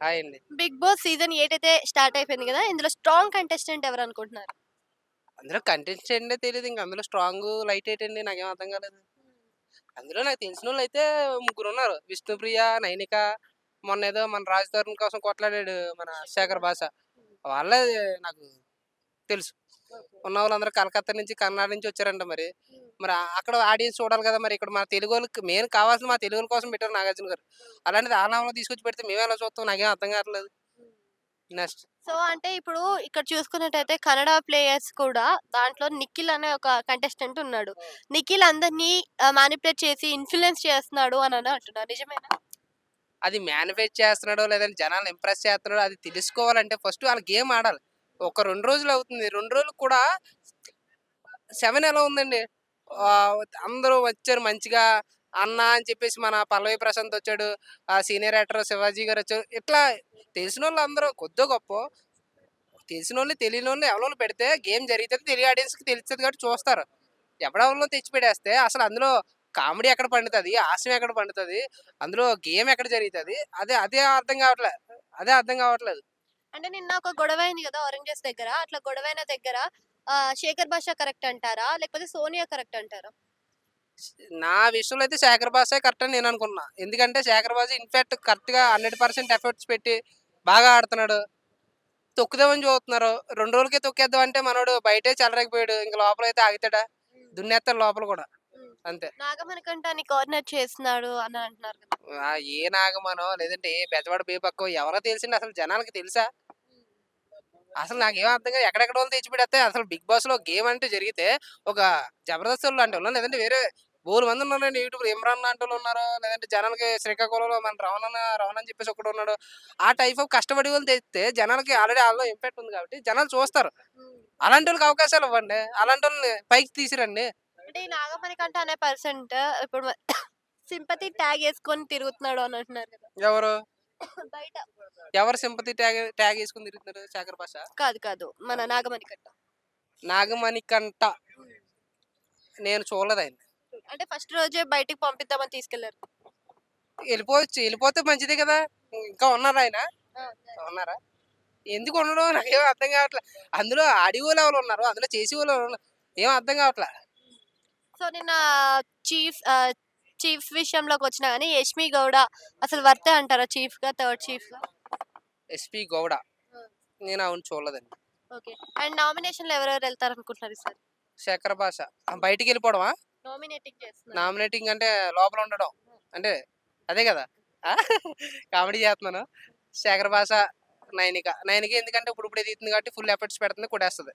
Hi అండి big boss season eight అయితే start అయిపోయింది కదా! ఇందులో స్ట్రాంగ్ కంటెస్టెంట్ ఎవరు అనుకుంటున్నారు? అందులో కంటెంట్ తెలియదు ఇంకా అందులో స్ట్రాంగ్ లైట్ ఏంటండి నాకేం అర్థం కాలేదు. అందులో నాకు తెలిసిన వాళ్ళు అయితే ముగ్గురు ఉన్నారు విష్ణుప్రియ నైనిక మొన్న ఏదో మన రాజ్ తరుణ్ కోసం కొట్లాడాడు మన శేఖర్ భాష వాళ్ళే నాకు తెలుసు. ఉన్న వాళ్ళందరూ కలకత్తా నుంచి కర్ణాటక నుంచి వచ్చారంట మరి. మరి అక్కడ ఆడియన్స్ చూడాలి కదా మరి. ఇక్కడ మన తెలుగు వాళ్ళకి మెయిన్ కావాల్సిన మా తెలుగు కోసం పెట్టారు నాగార్జున గారు. అలాంటిది ఆ నామంలో తీసుకొచ్చి పెడితే మేము ఎలా చూస్తాం? నాకేం అర్థం కావట్లేదు. నెక్స్ట్. సో అంటే ఇప్పుడు ఇక్కడ చూసుకున్నట్టయితే కన్నడ ప్లేయర్స్ కూడా దాంట్లో నిఖిల్ అనే ఒక కంటెస్టెంట్ ఉన్నాడు. నిఖిల్ అందరినీ మానిపులేట్ చేసి ఇన్ఫ్లుయెన్స్ చేస్తున్నాడు అని అని అంటున్నారు నిజమేనా? అది మేనిఫెస్ట్ చేస్తున్నాడో లేదంటే జనాలు ఇంప్రెస్ చేస్తున్నాడో అది తెలుసుకోవాలంటే ఫస్ట్ వాళ్ళ గేమ్ ఆడాలి. ఒక రెండు రోజులు అవుతుంది. రెండు రోజులు కూడా సెవెన్ ఎలా ఉందండి? అందరూ వచ్చారు మంచిగా అన్న అని చెప్పేసి మన పల్లవి ప్రశాంత్ వచ్చాడు. ఆ సీనియర్ యాక్టర్ శివాజీ గారు వచ్చారు. ఇట్లా తెలిసిన వాళ్ళు అందరూ కొద్దో గొప్ప. తెలిసిన వాళ్ళు తెలియని వాళ్ళు ఎవరో పెడితే గేమ్ జరుగుతుంది తెలియ ఆడియన్స్కి తెలుస్తుంది కాబట్టి చూస్తారు. ఎవడెవరిలో తెచ్చి పెడేస్తే అసలు అందులో కామెడీ ఎక్కడ పండుతుంది? హాస్యం ఎక్కడ పండుతుంది? అందులో గేమ్ ఎక్కడ జరుగుతుంది? అదే అదే అర్థం కావట్లేదు అదే అర్థం కావట్లేదు. అంటే నిన్న ఒక గొడవ అయింది కదా ఆరెంజెస్ దగ్గర. అట్లా గొడవ అయిన దగ్గర ఆ, శేఖర్ భాష కరెక్ట్ అంటారా? లేకపోతే సోనియా కరెక్ట్ అంటారా? నా విషయంలో అయితే శేఖర్ బాసే కరెక్ట్ అని నేను అనుకున్నా ఎందుకంటే శేఖర్ బాస్ ఇన్ఫాక్ట్ కరెక్ట్గా హండ్రెడ్ పర్సెంట్ ఎఫర్ట్స్ పెట్టి బాగా ఆడుతున్నాడు. తొక్కుదామని చూస్తున్నారు. రెండు రోజులకే తొక్కేద్దాం అంటే మనోడు బయటే చెలరకపోయాడు ఇంకా లోపల అయితే ఆగుతాడా దున్నేస్తాడు లోపల కూడా. అంతే. నాగమణికంటాన్ని కోఆర్డినేట్ చేస్తున్నాడు అని అంటున్నారు కదా. ఆ ఏ నాగమనో లేదంటే ఏ బెజవాడ బేపక్కో ఎవరో తెలిసింది అసలు జనాలకి తెలుసా? అసలు నాకేం అర్థం కాదు. ఎక్కడెక్కడ వాళ్ళు తెచ్చిపెడితే అసలు బిగ్ బాస్లో గేమ్ అంటే జరిగితే ఒక జబర్దస్త్ వాళ్ళు లాంటి వాళ్ళు లేదంటే వేరే బోరు మంది ఉన్నారండి యూట్యూబ్ ఇమ్రాన్ లాంటి వాళ్ళు ఉన్నారు లేదంటే జనాలకి శ్రీకాకుళంలో మన రవణ రవణ అని చెప్పేసి ఒకడు ఉన్నాడు. ఆ టైప్ ఆఫ్ కష్టపడి వాళ్ళు తెస్తే జనాలకి ఆల్రెడీ వాళ్ళలో ఇంపాక్ట్ ఉంది కాబట్టి జనాలు చూస్తారు. అలాంటి వాళ్ళకి అవకాశాలు ఇవ్వండి. అలాంటి వాళ్ళని పైకి తీసిరండి. అంటే ఈ నాగమణికంట అనే పర్సెంట్ ఇప్పుడు సింపతి ట్యాగ్ వేసుకొని తిరుగుతున్నాడు అని అంటున్నారు కదా. ఎవరు? బయట. ఎవరు సింపతి ట్యాగ్ ట్యాగ్ వేసుకుని తిరుగుతున్నారు శేఖర్ భాష కాదు కాదు. మన నాగమణికంట నాగమణి కంట నేను చూడలేదు ఆయన అంటే ఫస్ట్ రోజే బయటికి పంపిద్దామని తీసుకెళ్ళారు. వెళ్ళిపోవచ్చు. వెళ్ళిపోతే మంచిదే కదా. ఇంకా ఉన్నారా ఆయన. ఉన్నారా? ఎందుకు ఉండడం? నాకేం అర్థం కావట్లే. అందులో ఆడియో లెవెల్ ఉన్నారు? అందులో చేసి వాళ్ళు ఉన్నారు. ఏం అర్థం కావట్లే. సో నిన్న చీఫ్ చీఫ్ విషయంలోకి వచ్చినా కానీ యష్మి గౌడ అసలు వర్తే అంటారా చీఫ్గా థర్డ్ చీఫ్గా ఎస్పి గౌడ నేను అవును చూడలేదండి. ఓకే. అండ్ నామినేషన్లో ఎవరెవరు వెళ్తారు అనుకుంటున్నారు సార్ శేఖర్ భాష. ఆ, బయటికి వెళ్ళిపోవడమా నామినేటింగ్ చేస్తున్నారు. నామినేటింగ్ అంటే లోపల ఉండడం. అంటే అదే కదా. కామెడీ చేస్తున్నాను. శేఖర్ భాష నైనిక. నైనిక ఎందుకంటే ఇప్పుడు ఇప్పుడు ఎదుగుతుంది కాబట్టి ఫుల్ ఎఫర్ట్స్ పెడుతుంది కొట్టేస్తుంది.